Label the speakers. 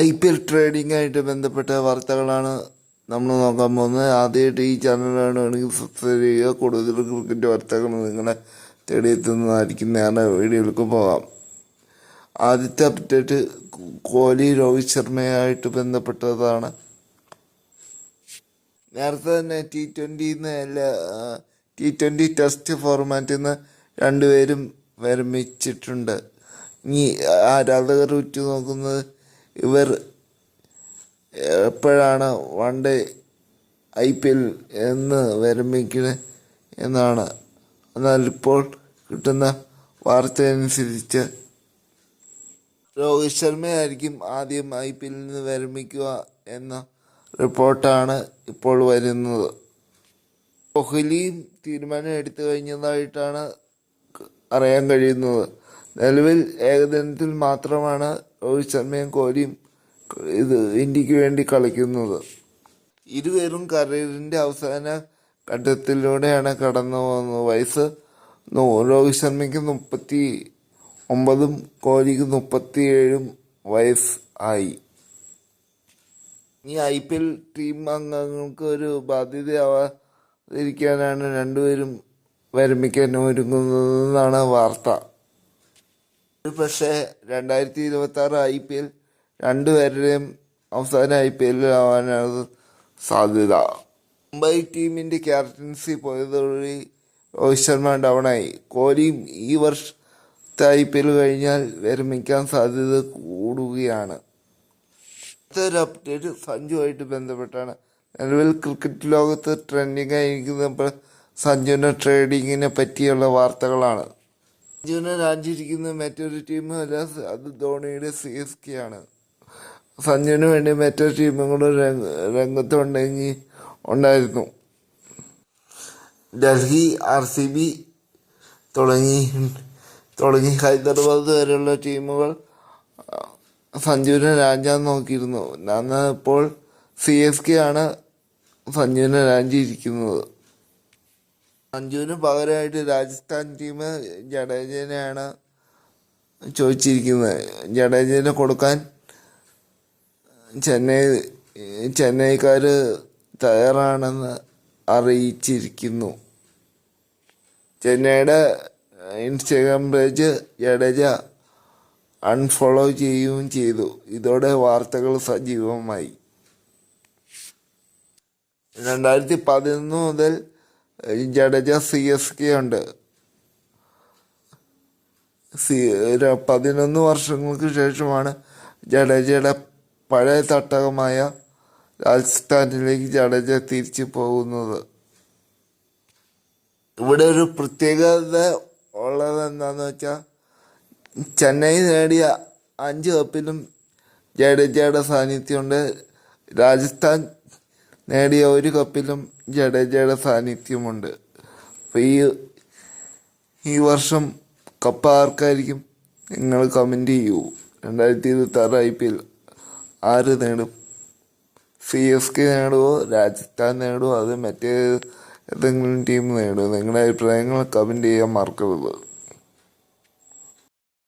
Speaker 1: I P L ട്രേഡിങ്ങായിട്ട് ബന്ധപ്പെട്ട വാർത്തകളാണ് നമ്മൾ നോക്കാൻ പോകുന്നത്. ആദ്യമായിട്ട് ഈ ചാനലാണെങ്കിൽ സബ്സ്ക്രൈബ് ചെയ്യുക. കൂടുതൽ ക്രിക്കറ്റ് വാർത്തകൾ നിങ്ങളെ തേടിയെത്തുന്നതായിരിക്കും. നേരെ വീഡിയോയിലേക്ക് പോകാം. ആദ്യത്തെ അപ്ഡേറ്റ് കോഹ്ലി രോഹിത് ശർമ്മയായിട്ട് ബന്ധപ്പെട്ടതാണ്. നേരത്തെ തന്നെ ടി ട്വന്റിന്ന് എല്ലാ ടി ട്വന്റി ടെസ്റ്റ് ഫോർമാറ്റിൽ നിന്ന് രണ്ടുപേരും വിരമിച്ചിട്ടുണ്ട്. ഇനി ആരാധകർ ഉറ്റുനോക്കുന്നത് ഇവർ എപ്പോഴാണ് one day I P L എന്ന് വിരമിക്കുന്നത് എന്നാണ്. എന്നാൽ ഇപ്പോൾ കിട്ടുന്ന വാർത്ത അനുസരിച്ച് രോഹിത് ശർമ്മയായിരിക്കും ആദ്യം ഐ പി എല്ലിൽ നിന്ന് വിരമിക്കുക എന്ന റിപ്പോർട്ടാണ് ഇപ്പോൾ വരുന്നത്. കോഹ്ലിയും തീരുമാനം എടുത്തു കഴിഞ്ഞതായിട്ടാണ് അറിയാൻ കഴിയുന്നത്. നിലവിൽ ഏകദിനത്തിൽ മാത്രമാണ് രോഹിത് ശർമ്മയും കോഹ്ലിയും ഇത് ഇന്ത്യയ്ക്ക് വേണ്ടി കളിക്കുന്നത്. ഇരുവരും കരിയറിന്റെ അവസാന ഘട്ടത്തിലൂടെയാണ് കടന്നു പോകുന്നത്. വയസ്സ് രോഹിത് ശർമ്മയ്ക്ക് മുപ്പത്തി ഒമ്പതും കോഹ്ലിക്ക് മുപ്പത്തിയേഴും വയസ്സ് ആയി. ഈ ഐ പി എൽ ടീം അംഗങ്ങൾക്ക് ഒരു ബാധ്യതയാവാതിരിക്കാനാണ് രണ്ടുപേരും വിരമിക്കാൻ ഒരുങ്ങുന്നതെന്നാണ് വാർത്ത. പക്ഷേ രണ്ടായിരത്തി ഇരുപത്തി ആറ് ഐ പി എൽ രണ്ടുപേരുടെയും അവസാന ഐ പി എല്ലിലാവാനാണ് സാധ്യത. മുംബൈ ടീമിന്റെ ക്യാപ്റ്റൻസി പോയതുവഴി രോഹിത് ശർമ്മ ഡൗണായി. കോഹ്ലിയും ഈ വർഷത്തെ ഐ പി എൽ കഴിഞ്ഞാൽ വിരമിക്കാൻ സാധ്യത കൂടുകയാണ്. അടുത്തൊരു അപ്ഡേറ്റ് സഞ്ജുവായിട്ട് ബന്ധപ്പെട്ടാണ്. നിലവിൽ ക്രിക്കറ്റ് ലോകത്ത് ട്രെൻഡിങ് ആയിരിക്കുന്ന സഞ്ജുവിന്റെ ട്രേഡിങ്ങിനെ പറ്റിയുള്ള വാർത്തകളാണ്. സഞ്ജുവിനെ രാജിയിരിക്കുന്ന മറ്റൊരു ടീമല്ല അത് ധോണിയുടെ സി എസ് കെ ആണ്. സഞ്ജുവിന് വേണ്ടി മറ്റൊരു ടീമും കൂടെ രംഗ- രംഗത്തുണ്ടെങ്കിൽ ഉണ്ടായിരുന്നു. ഡൽഹി ആർ സി ബി തുടങ്ങി തുടങ്ങി ഹൈദരാബാദ് വരെയുള്ള ടീമുകൾ സഞ്ജുവിനെ രാജാൻ നോക്കിയിരുന്നു. എന്നാൽ ഇപ്പോൾ സി എസ് കെ ആണ് സഞ്ജുവിനെ രാജിയിരിക്കുന്നത്. സഞ്ജുവിന് പകരമായിട്ട് രാജസ്ഥാൻ ടീം ജഡേജനെയാണ് ചോദിച്ചിരിക്കുന്നത്. ജഡേജനെ കൊടുക്കാൻ ചെന്നൈ ചെന്നൈക്കാർ തയ്യാറാണെന്ന് അറിയിച്ചിരിക്കുന്നു. ചെന്നൈയുടെ ഇൻസ്റ്റഗ്രാം പേജ് ജഡേജ അൺഫോളോ ചെയ്യുകയും ചെയ്തു. ഇതോടെ വാർത്തകൾ സജീവമായി. രണ്ടായിരത്തി പതിനൊന്ന് മുതൽ ജഡേജ സി എസ് കെ ഉണ്ട്. സി പതിനൊന്ന് വർഷങ്ങൾക്ക് ശേഷമാണ് ജഡേജയുടെ പഴയ തട്ടകമായ രാജസ്ഥാനിലേക്ക് ജഡേജ തിരിച്ചു പോകുന്നത്. ഇവിടെ ഒരു പ്രത്യേകത ഉള്ളത് എന്താന്ന് വെച്ചാൽ ചെന്നൈ നേടിയ അഞ്ച് കപ്പിലും ജഡേജയുടെ സാന്നിധ്യമുണ്ട്. രാജസ്ഥാൻ നേടിയ ഒരു കപ്പിലും ജഡേജയുടെ സാന്നിധ്യമുണ്ട്. ഈ ഈ വർഷം കപ്പ് ആർക്കായിരിക്കും? നിങ്ങൾ കമന്റ് ചെയ്യൂ. രണ്ടായിരത്തി ഇരുപത്തി ആറ് ഐ പി എൽ ആര് നേടും? സി എസ് കെ നേടുമോ രാജസ്ഥാൻ നേടുമോ അത് മറ്റേ ഏതെങ്കിലും ടീം നേടുമോ നിങ്ങളുടെ അഭിപ്രായങ്ങൾ കമന്റ് ചെയ്യാൻ മറക്കരുത്.